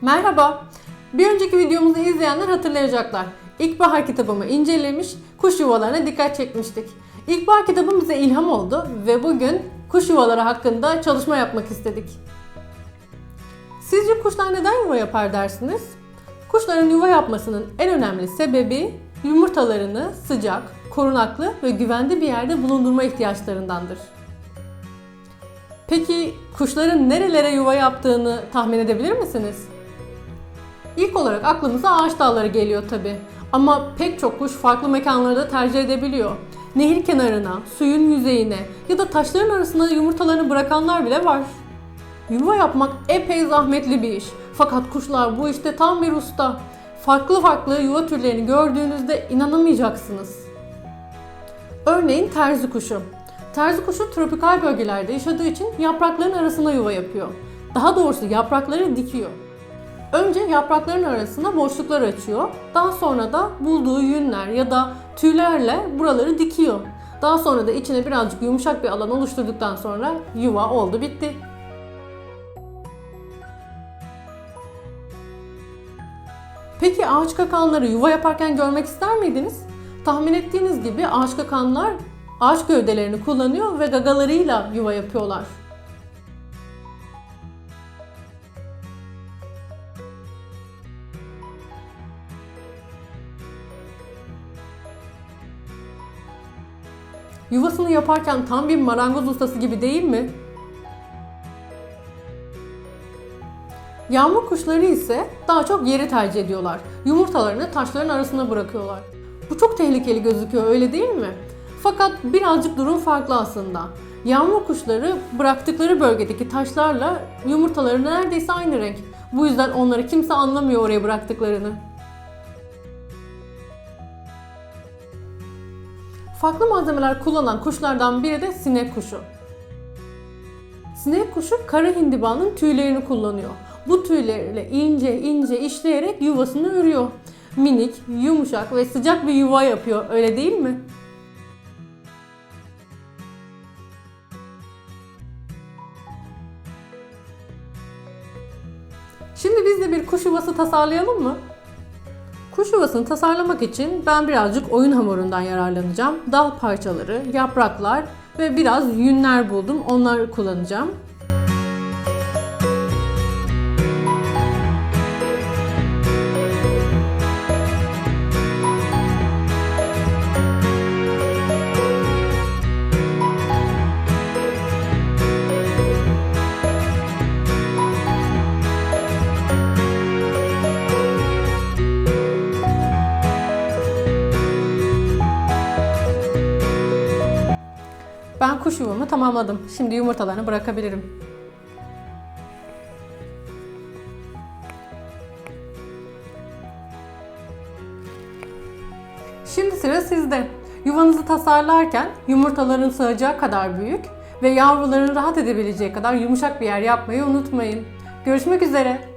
Merhaba. Bir önceki videomuzu izleyenler hatırlayacaklar. İlkbahar kitabımı incelemiş, kuş yuvalarına dikkat çekmiştik. İlkbahar kitabım bize ilham oldu ve bugün kuş yuvaları hakkında çalışma yapmak istedik. Sizce kuşlar neden yuva yapar dersiniz? Kuşların yuva yapmasının en önemli sebebi yumurtalarını sıcak, korunaklı ve güvende bir yerde bulundurma ihtiyaçlarındandır. Peki kuşların nerelere yuva yaptığını tahmin edebilir misiniz? İlk olarak aklımıza ağaç dalları geliyor tabi. Ama pek çok kuş farklı mekanları da tercih edebiliyor. Nehir kenarına, suyun yüzeyine ya da taşların arasında yumurtalarını bırakanlar bile var. Yuva yapmak epey zahmetli bir iş. Fakat kuşlar bu işte tam bir usta. Farklı farklı yuva türlerini gördüğünüzde inanamayacaksınız. Örneğin terzi kuşu. Terzi kuşu tropikal bölgelerde yaşadığı için yaprakların arasına yuva yapıyor. Daha doğrusu yaprakları dikiyor. Önce yaprakların arasına boşluklar açıyor. Daha sonra da bulduğu yünler ya da tüylerle buraları dikiyor. Daha sonra da içine birazcık yumuşak bir alan oluşturduktan sonra yuva oldu bitti. Peki ağaç kakanları yuva yaparken görmek ister miydiniz? Tahmin ettiğiniz gibi ağaç kakanlar ağaç gövdelerini kullanıyor ve gagalarıyla yuva yapıyorlar. Yuvasını yaparken tam bir marangoz ustası gibi değil mi? Yağmur kuşları ise daha çok yeri tercih ediyorlar. Yumurtalarını taşların arasına bırakıyorlar. Bu çok tehlikeli gözüküyor öyle değil mi? Fakat birazcık durum farklı aslında. Yağmur kuşları bıraktıkları bölgedeki taşlarla yumurtaları neredeyse aynı renk. Bu yüzden onları kimse anlamıyor oraya bıraktıklarını. Farklı malzemeler kullanan kuşlardan biri de sinek kuşu. Sinek kuşu kara hindibanın tüylerini kullanıyor. Bu tüylerle ince ince işleyerek yuvasını örüyor. Minik, yumuşak ve sıcak bir yuva yapıyor öyle değil mi? Şimdi biz de bir kuş yuvası tasarlayalım mı? Kuş yuvasını tasarlamak için ben birazcık oyun hamurundan yararlanacağım. Dal parçaları, yapraklar ve biraz yünler buldum. Onları kullanacağım. Kuş yuvamı tamamladım. Şimdi yumurtalarını bırakabilirim. Şimdi sıra sizde. Yuvanızı tasarlarken yumurtaların sığacağı kadar büyük ve yavruların rahat edebileceği kadar yumuşak bir yer yapmayı unutmayın. Görüşmek üzere.